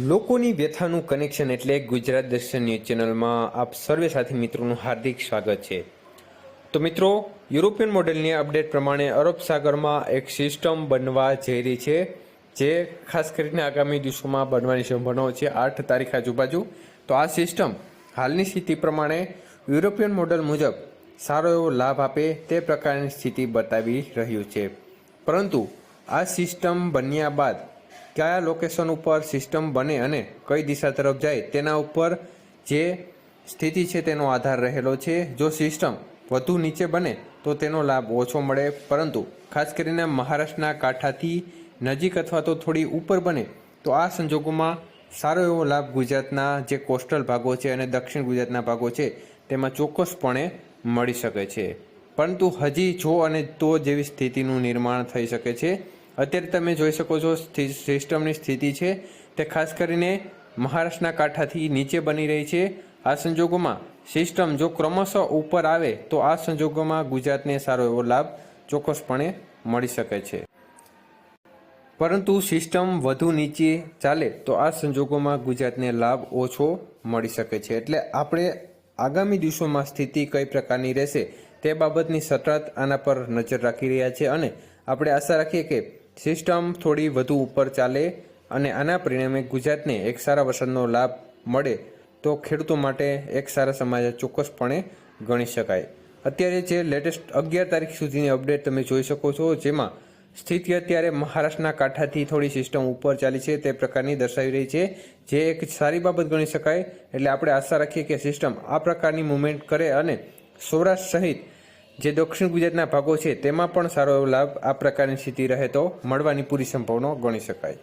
લોકોની વ્યથાનું કનેક્શન એટલે ગુજરાત દર્શન ન્યૂઝ ચેનલમાં આપ સર્વે સાથી મિત્રોનું હાર્દિક સ્વાગત છે. તો મિત્રો, યુરોપિયન મોડેલની અપડેટ પ્રમાણે અરબ સાગરમાં એક સિસ્ટમ બનવા જઈ રહી છે, જે ખાસ કરીને આગામી દિવસોમાં બનવાની સંભાવનાઓ છે. આઠ તારીખ આજુબાજુ. તો આ સિસ્ટમ હાલની સ્થિતિ પ્રમાણે યુરોપિયન મોડેલ મુજબ સારો એવો લાભ આપે તે પ્રકારની સ્થિતિ બતાવી રહ્યું છે. પરંતુ આ સિસ્ટમ બન્યા બાદ કયા લોકેશન ઉપર સિસ્ટમ બને અને કઈ દિશા તરફ જાય તેના ઉપર જે સ્થિતિ છે તેનો આધાર રહેલો છે. જો સિસ્ટમ વધુ નીચે બને તો તેનો લાભ ઓછો મળે. પરંતુ ખાસ કરીને મહારાષ્ટ્રના કાંઠાથી નજીક અથવા તો થોડી ઉપર બને તો આ સંજોગોમાં સારો એવો લાભ ગુજરાતના જે કોસ્ટલ ભાગો છે અને દક્ષિણ ગુજરાતના ભાગો છે તેમાં ચોક્કસપણે મળી શકે છે. પરંતુ હજી જો અને તો જેવી સ્થિતિનું નિર્માણ થઈ શકે છે. અત્યારે તમે જોઈ શકો છો સિસ્ટમની સ્થિતિ છે. તે ખાસ કરીને મહારાષ્ટ્રના કાંઠાથી નીચે બની રહી છે. આ સંજોગોમાં સિસ્ટમ જો ક્રમશઃ ઉપર આવે, તો આ સંજોગોમાં ગુજરાતને સારો એવો લાભ ચોક્કસપણે મળી શકે છે. પરંતુ સિસ્ટમ વધુ નીચે ચાલે, તો આ સંજોગોમાં ગુજરાતને લાભ ઓછો મળી શકે છે. એટલે આપણે આગામી દિવસોમાં સ્થિતિ કઈ પ્રકારની રહેશે તે બાબતની સતત આના પર નજર રાખી રહ્યા છે અને આપણે આશા રાખીએ કે સિસ્ટમ થોડી વધુ ઉપર ચાલે અને આના પરિણામે ગુજરાતને એક સારા વરસાદનો લાભ મળે, તો ખેડૂતો માટે એક સારા સમાચાર ચોક્કસપણે ગણી શકાય. અત્યારે જે લેટેસ્ટ અગિયાર તારીખ સુધીની અપડેટ તમે જોઈ શકો છો, જેમાં સ્થિતિ અત્યારે મહારાષ્ટ્રના કાંઠાથી થોડી સિસ્ટમ ઉપર ચાલી છે, તે પ્રકારની દર્શાવી રહી છે, જે એક સારી બાબત ગણી શકાય. એટલે આપણે આશા રાખીએ કે સિસ્ટમ આ પ્રકારની મુવમેન્ટ કરે અને સૌરાષ્ટ્ર સહિત જે દક્ષિણ ગુજરાતના ભાગો છે, તેમાં પણ સારો એવો લાભ આ પ્રકારની સ્થિતિ રહે તો મળવાની પૂરી સંભાવના ગણી શકાય.